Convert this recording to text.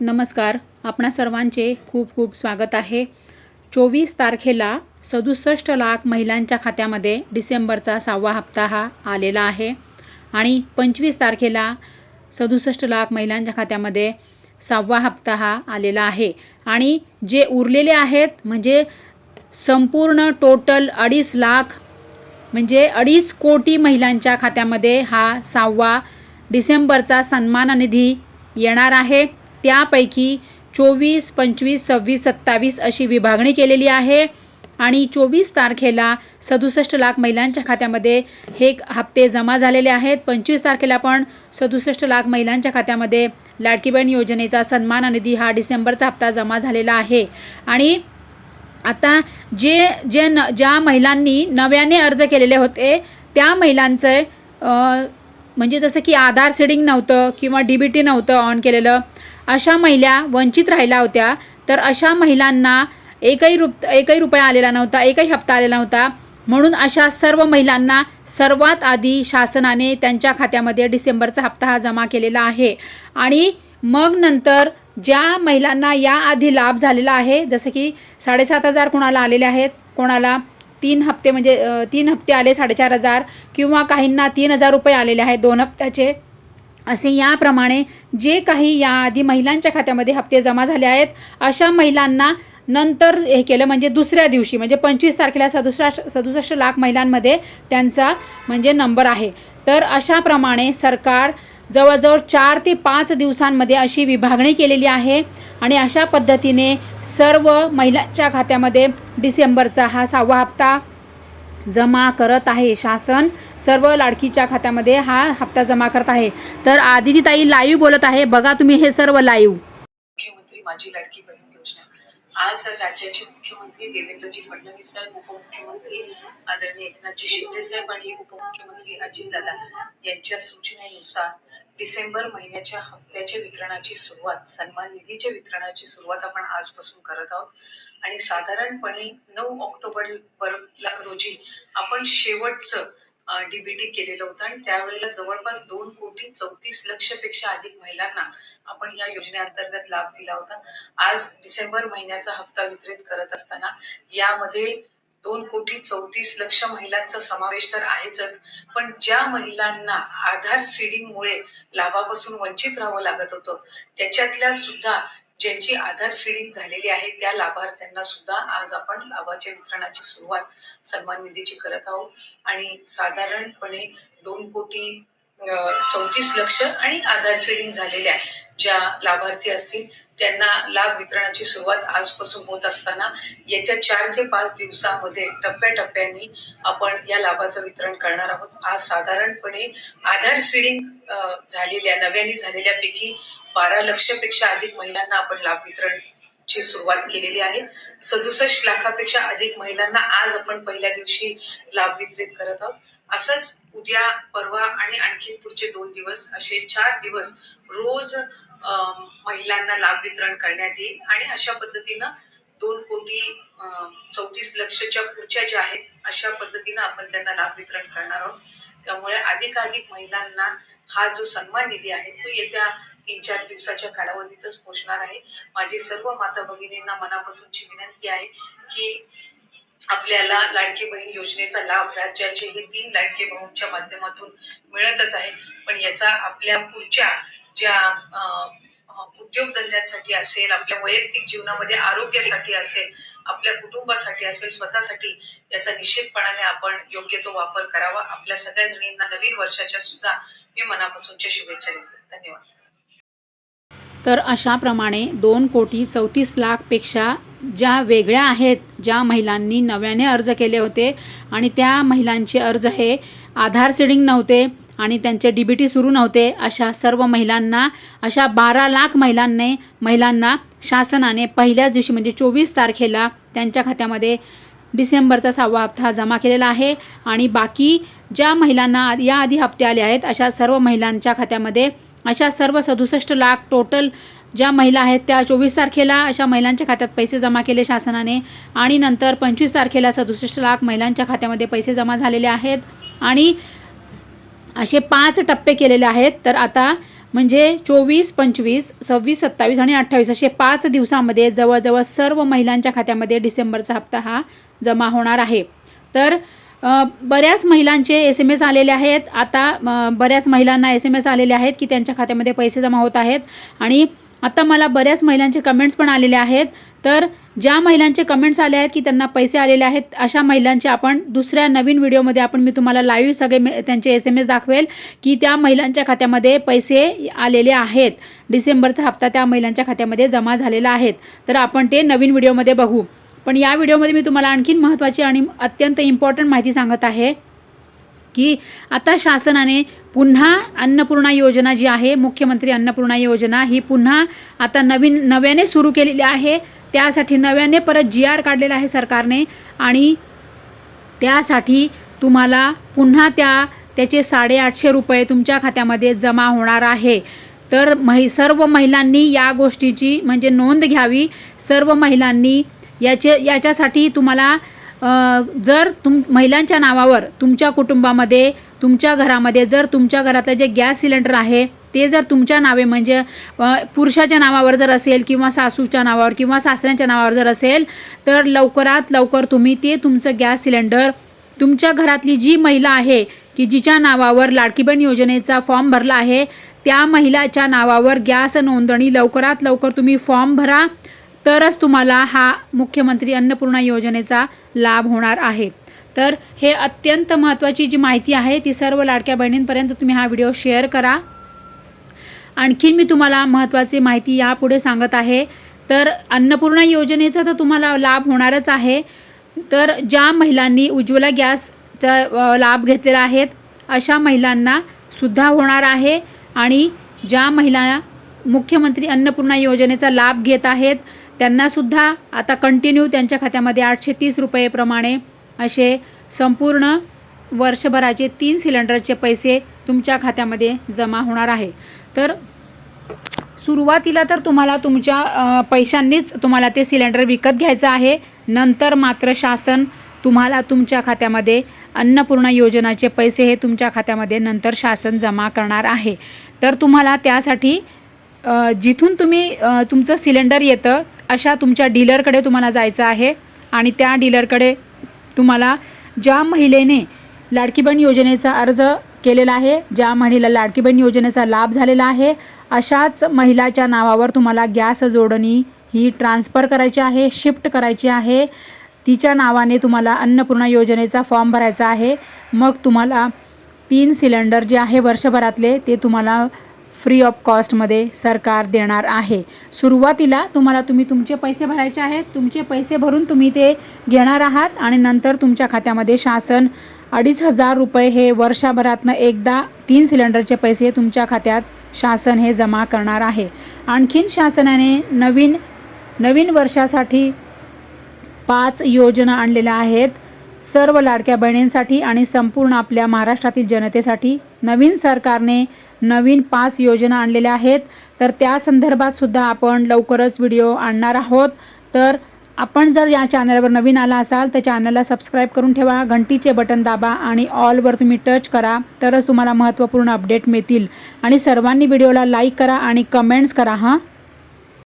नमस्कार. आपणा सर्वांचे खूप खूप स्वागत आहे. चोवीस तारखेला सदुसष्ट लाख महिलांच्या खात्यामध्ये डिसेंबरचा सहावा हप्ता हा आलेला आहे. आणि पंचवीस तारखेला सदुसष्ट लाख महिलांच्या खात्यामध्ये सहावा हप्ता हा आलेला आहे. आणि जे उरलेले आहेत म्हणजे संपूर्ण टोटल अडीच लाख म्हणजे अडीच कोटी महिलांच्या खात्यामध्ये हा सहावा डिसेंबरचा सन्मान निधी येणार आहे. त्यापैकी चोवीस पंचवीस सव्वीस सत्तावीस अशी विभागणी केलेली आहे. आणि चोवीस तारखेला सदुसष्ट लाख महिलांच्या खात्यामध्ये हे हप्ते जमा झालेले आहेत. पंचवीस तारखेला पण सदुसष्ट लाख महिलांच्या खात्यामध्ये लाडकी बहीण योजनेचा सन्मान निधी हा डिसेंबरचा हप्ता जमा झालेला आहे. आणि आता जे जे न ज्या महिलांनी नव्याने अर्ज केलेले होते त्या महिलांचं म्हणजे जसं की आधार सीडिंग नव्हतं किंवा डी बी टी नव्हतं ऑन केलेलं अशा महिला वंचित राहिल्या होत्या तर अशा महिलांना एकही रुप एकही रुपया आलेला नव्हता एकही हप्ता आलेला नव्हता. म्हणून अशा सर्व महिलांना सर्वात आधी शासनाने त्यांच्या खात्यामध्ये डिसेंबरचा हप्ता हा जमा केलेला आहे. आणि मग नंतर ज्या महिलांना याआधी लाभ झालेला आहे जसं की साडेसात हजार कोणाला आलेले आहेत कोणाला तीन हप्ते म्हणजे तीन हप्ते आले साडेचार हजार किंवा काहींना तीन हजार रुपये आलेले आहेत दोन हप्त्याचे असे याप्रमाणे जे काही याआधी महिलांच्या खात्यामध्ये हप्ते जमा झाले आहेत अशा महिलांना नंतर हे केलं म्हणजे दुसऱ्या दिवशी म्हणजे पंचवीस तारखेला सदुसष्ट सदुसष्ट लाख महिलांमध्ये त्यांचा म्हणजे नंबर आहे. तर अशाप्रमाणे सरकार जवळजवळ चार ते पाच दिवसांमध्ये अशी विभागणी केलेली आहे आणि अशा पद्धतीने सर्व महिलांच्या खात्यामध्ये डिसेंबरचा हा सहावा हप्ता जमा करत आहे. शासन सर्व लाडकीच्या खात्यामध्ये हा हप्ता जमा करत आहे. तर आदिती ताई लाईव्ह बोलत आहे. बघा तुम्ही हे सर्व लाईव्ह मुख्यमंत्री माझी लाडकी बहीण योजना. आज राज्याचे मुख्यमंत्री देवेंद्रजी फडणवीस साहेब उपमुख्यमंत्री आदरणीय एकनाथजी शिंदे साहेब आणि उपमुख्यमंत्री अजितदादा यांच्या सूचनेनुसार डिसेंबर महिन्याच्या हप्त्याच्या वितरणाची सुरुवात सन्मान निधीच्या वितरणाची सुरुवात आपण आजपासून करत आहोत. आणि साधारणपणे नऊ ऑक्टोबर रोजी आपण शेवटचं डीबीटी केलेलं होतं. आणि त्यावेळेला जवळपास दोन कोटी चौतीस लक्षपेक्षा अधिक महिलांना आपण या योजनेअंतर्गत लाभ दिला होता. आज डिसेंबर महिन्याचा हप्ता वितरित करत असताना यामध्ये दोन कोटी चौतीस लक्ष महिलांचा समावेश तर आहेच पण ज्या महिलांना आधार सीडिंगमुळे लाभापासून वंचित राहावं लागत होतं त्याच्यातल्या सुद्धा ज्यांची आधार सीडिंग झालेली आहे त्या लाभार्थ्यांना सुद्धा आज आपण लाभाच्या वितरणाची सुरुवात सन्मान निधीची करत आहोत. आणि साधारणपणे दोन कोटी चौतीस लक्ष आणि आधार सीडिंग झालेल्या ज्या लाभार्थी असतील त्यांना लाभ वितरणाची सुरुवात आजपासून होत असताना येत्या चार ते पाच दिवसामध्ये टप्प्याटप्प्याने आपण या लाभाचं वितरण करणार आहोत. आज साधारणपणे आधार सीडिंग झालेल्या नव्याने झालेल्यापैकी बारा लक्षपेक्षा अधिक महिलांना आपण लाभ वितरण ची सुरुवात केलेली आहे. सदुसष्ट लाखापेक्षा अधिक महिलांना आज आपण पहिल्या दिवशी लाभ वितरित करत आहोत. असंच उद्या परवा आणि आणखी पुढचे दोन दिवस असे चार दिवस रोज महिलांना लाभ वितरण करण्यात येईल. आणि अशा पद्धतीनं दोन कोटी चौतीस लक्षच्या पुढच्या ज्या आहेत अशा पद्धतीनं आपण त्यांना लाभ वितरण करणार आहोत. त्यामुळे अधिकाधिक महिलांना हा जो सन्मान निधी आहे तो येत्या तीन चार दिवसाच्या कालावधीतच पोहोचणार आहे. माझी सर्व माता भगिनींना मनापासूनची विनंती आहे की आपल्याला लाडकी बहीण योजनेचा लाभ राज्याचे हे तीन लाडके भाऊंच्या माध्यमातून मिळतच आहे. पण याचा आपल्या पुढच्या ज्या उद्योगधंद्यांसाठी असेल आपल्या वैयक्तिक जीवनामध्ये आरोग्यासाठी असेल आपल्या कुटुंबासाठी असेल स्वतःसाठी याचा निश्चितपणाने आपण योग्य तो वापर करावा. आपल्या सगळ्या जणींना नवीन वर्षाच्या सुद्धा मी मनापासूनच्या शुभेच्छा देते. धन्यवाद. तर अशाप्रमाणे दोन कोटी चौतीस लाखपेक्षा ज्या वेगळ्या आहेत ज्या महिलांनी नव्याने अर्ज केले होते आणि त्या महिलांचे अर्ज हे आधार सीडिंग नव्हते आणि त्यांचे डी बी टी सुरू नव्हते अशा सर्व महिलांना अशा बारा लाख महिलांनी महिलांना शासनाने पहिल्याच दिवशी म्हणजे चोवीस तारखेला त्यांच्या खात्यामध्ये डिसेंबरचा सहावा हप्ता जमा केलेला आहे आणि बाकी ज्या महिलांना आधी- याआधी हप्ते आले आहेत अशा सर्व महिलांच्या खात्यामध्ये अशा सर्व सदुसष्ट लाख टोटल ज्या महिला आहेत त्या चोवीस तारखेला अशा महिलांच्या खात्यात पैसे जमा केले शासनाने आणि नंतर पंचवीस तारखेला सदुसष्ट लाख महिलांच्या खात्यामध्ये पैसे जमा झालेले आहेत. आणि असे पाच टप्पे केलेले आहेत. तर आता म्हणजे चोवीस पंचवीस सव्वीस सत्तावीस आणि अठ्ठावीस असे पाच दिवसामध्ये जवळजवळ सर्व महिलांच्या खात्यामध्ये डिसेंबरचा हप्ता हा जमा होणार आहे. तर बऱ्याच महिलांचे एस एम एस आलेले आहेत. आता बऱ्याच महिलांना एस एम एस आलेले आहेत की त्यांच्या खात्यामध्ये पैसे जमा होत आहेत. आणि आता मला बऱ्याच महिलांचे कमेंट्स पण आलेले आहेत. तर ज्या महिलांचे कमेंट्स आले आहेत की त्यांना पैसे आलेले आहेत अशा महिलांचे आपण दुसऱ्या नवीन व्हिडिओमध्ये आपण मी तुम्हाला लाईव्ह सगळे मे- त्यांचे एस एम एस दाखवेल की त्या महिलांच्या खात्यामध्ये पैसे आलेले आहेत. डिसेंबरचा हप्ता त्या महिलांच्या खात्यामध्ये जमा झालेला आहेत तर आपण ते नवीन व्हिडिओमध्ये बघू. पण या व्हिडिओमध्ये मी तुम्हाला आणखीन महत्त्वाची आणि अत्यंत इम्पॉर्टंट माहिती सांगत आहे की आता शासनाने पुन्हा अन्नपूर्णा योजना जी आहे मुख्यमंत्री अन्नपूर्णा योजना ही पुन्हा आता नवीन नव्याने सुरू केलेली आहे. त्यासाठी नव्याने परत जी आर काढलेला आहे सरकारने आणि त्यासाठी तुम्हाला पुन्हा त्या त्याचे साडेआठशे रुपये तुमच्या खात्यामध्ये जमा होणार आहे. तर महि सर्व महिलांनी या गोष्टीची म्हणजे नोंद घ्यावी. सर्व महिलांनी याचे याच्यासाठी तुम्हाला जर तुम महिलांच्या नावावर तुमच्या कुटुंबामध्ये तुमच्या घरामध्ये जर तुमच्या घरातलं जे गॅस सिलेंडर आहे ते जर तुमच्या नावे म्हणजे पुरुषाच्या नावावर जर असेल किंवा सासूच्या नावावर किंवा सासऱ्यांच्या नावावर जर असेल तर लवकरात लवकर तुम्ही ते तुमचं गॅस सिलेंडर तुमच्या घरातली जी महिला आहे की जिच्या नावावर लाडकी योजनेचा फॉर्म भरला आहे त्या महिलाच्या नावावर गॅस नोंदणी लवकरात लवकर तुम्ही फॉर्म भरा. तरच तुम्हाला हा मुख्यमंत्री अन्नपूर्णा योजनेचा लाभ होणार आहे. तर हे अत्यंत महत्त्वाची जी माहिती आहे ती सर्व लाडक्या बहिणींपर्यंत तुम्ही हा व्हिडिओ शेअर करा. आणखीन मी तुम्हाला महत्त्वाची माहिती यापुढे सांगत आहे. तर अन्नपूर्णा योजनेचा तर तुम्हाला लाभ होणारच आहे. तर ज्या महिलांनी उज्ज्वला गॅसचा लाभ घेतलेला आहेत अशा महिलांना सुद्धा होणार आहे. आणि ज्या महिला मुख्यमंत्री अन्नपूर्णा योजनेचा लाभ घेत आहेत त्यांनासुद्धा आता कंटिन्यू त्यांच्या खात्यामध्ये आठशे तीस रुपयेप्रमाणे असे संपूर्ण वर्षभराचे तीन सिलेंडरचे पैसे तुमच्या खात्यामध्ये जमा होणार आहे. तर सुरुवातीला तर तुम्हाला तुमच्या पैशांनीच तुम्हाला ते सिलेंडर विकत घ्यायचं आहे. नंतर मात्र शासन तुम्हाला तुमच्या खात्यामध्ये अन्नपूर्णा योजनाचे पैसे हे तुमच्या खात्यामध्ये नंतर शासन जमा करणार आहे. तर तुम्हाला त्यासाठी जिथून तुम्ही तुमचं सिलेंडर येतं अशा तुमच्या डीलरकडे तुम्हाला जायचं आहे आणि त्या डीलरकडे तुम्हाला ज्या महिलेने लाडकी बहीण योजनेचा अर्ज केलेला आहे ज्या महिलेला लाडकी बहीण योजनेचा लाभ झालेला आहे अशाच महिलाच्या नावावर तुम्हाला गॅस जोडणी ही ट्रान्सफर करायची आहे शिफ्ट करायची आहे. तिच्या नावाने तुम्हाला अन्नपूर्णा योजनेचा फॉर्म भरायचा आहे. मग तुम्हाला तीन सिलेंडर जे आहे वर्षभरातले ते तुम्हाला फ्री ऑफ कॉस्टमध्ये सरकार देणार आहे. सुरुवातीला तुम्हाला तुम्ही तुमचे पैसे भरायचे आहेत. तुमचे पैसे भरून तुम्ही ते घेणार आहात आणि नंतर तुमच्या खात्यामध्ये शासन अडीच हजार रुपये हे वर्षभरातनं एकदा तीन सिलेंडरचे पैसे तुमच्या खात्यात शासन हे जमा करणार आहे. आणखीन शासनाने नवीन नवीन वर्षासाठी पाच योजना आणलेल्या आहेत. सर्व लाडक्या बहिणींसाठी आणि संपूर्ण आपल्या महाराष्ट्रातील जनतेसाठी नवीन सरकारने नवीन पाच योजना आणलेल्या आहेत. तर त्या संदर्भात सुद्धा आपण लवकरच व्हिडिओ आणणार आहोत. तर आपण जर या चॅनलवर नवीन आला असाल तर चॅनलला सबस्क्राईब करून ठेवा घंटीचे बटन दाबा आणि ऑलवर तुम्ही टच करा. तरच तुम्हाला महत्त्वपूर्ण अपडेट मिळतील. आणि सर्वांनी व्हिडिओला लाईक करा आणि कमेंट्स करा हां.